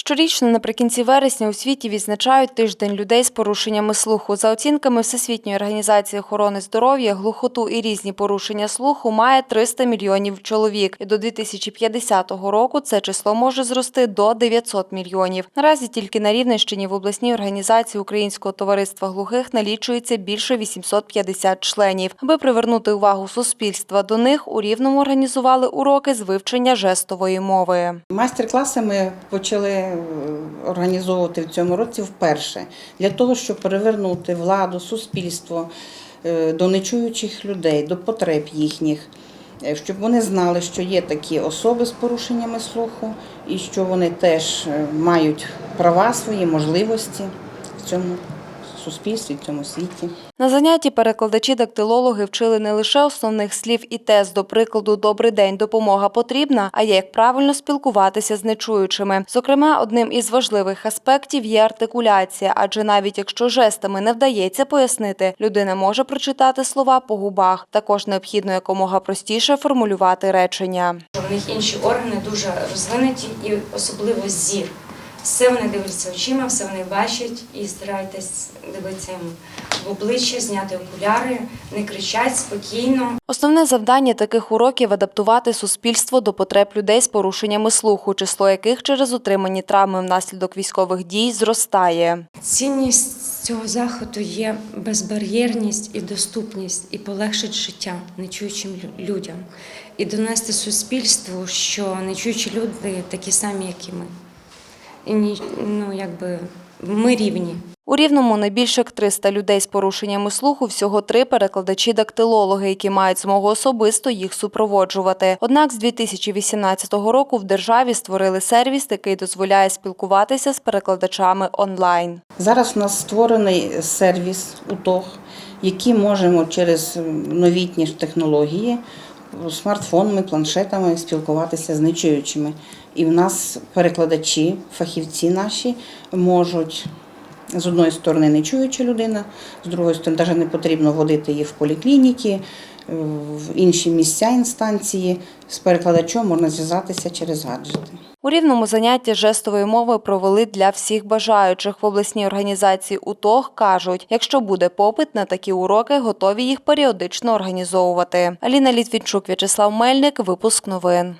Щорічно наприкінці вересня у світі відзначають тиждень людей з порушеннями слуху. За оцінками Всесвітньої організації охорони здоров'я, глухоту і різні порушення слуху має 300 мільйонів чоловік. І до 2050 року це число може зрости до 900 мільйонів. Наразі тільки на Рівненщині в обласній організації Українського товариства глухих налічується більше 850 членів. Аби привернути увагу суспільства до них, у Рівному організували уроки з вивчення жестової мови. Майстер-класи ми почали організовувати в цьому році вперше для того, щоб перевернути владу, суспільство е, до нечуючих людей, до потреб їхніх, е, щоб вони знали, що є такі особи з порушеннями слуху і що вони теж е, мають права свої, можливості в цьому суспільстві, в цьому світі. На занятті перекладачі-дактилологи вчили не лише основних слів і тез, до прикладу «Добрий день, допомога потрібна», а як правильно спілкуватися з нечуючими. Зокрема, одним із важливих аспектів є артикуляція, адже навіть якщо жестами не вдається пояснити, людина може прочитати слова по губах. Також необхідно якомога простіше формулювати речення. У них інші органи дуже розвинуті і особливо зір. Все вони дивляться очима, все вони бачать і старайтесь дивитися їм в обличчя, зняти окуляри, не кричать спокійно. Основне завдання таких уроків – адаптувати суспільство до потреб людей з порушеннями слуху, число яких через отримані травми внаслідок військових дій зростає. Цінність цього заходу є безбар'єрність і доступність, і полегшить життя нечуючим лю- людям, і донести суспільству, що нечуючі люди такі самі, як і ми. І ні- ну, якби ми рівні. У Рівному найбільше як 300 людей з порушеннями слуху, всього три перекладачі-дактилологи, які мають змогу особисто їх супроводжувати. Однак з 2018 року в державі створили сервіс, який дозволяє спілкуватися з перекладачами онлайн. Зараз у нас створений сервіс УТОГ, який можемо через новітні технології, смартфонами, планшетами спілкуватися з нечуючими. І в нас перекладачі, фахівці наші можуть. З одної сторони не чуюча людина, з другої сторони, навіть не потрібно водити її в поліклініки, в інші місця інстанції. З перекладачом можна зв'язатися через гаджети. У Рівному заняття жестової мови провели для всіх бажаючих. В обласній організації УТОГ кажуть, якщо буде попит на такі уроки, готові їх періодично організовувати. Аліна Літвінчук, В'ячеслав Мельник, випуск новин.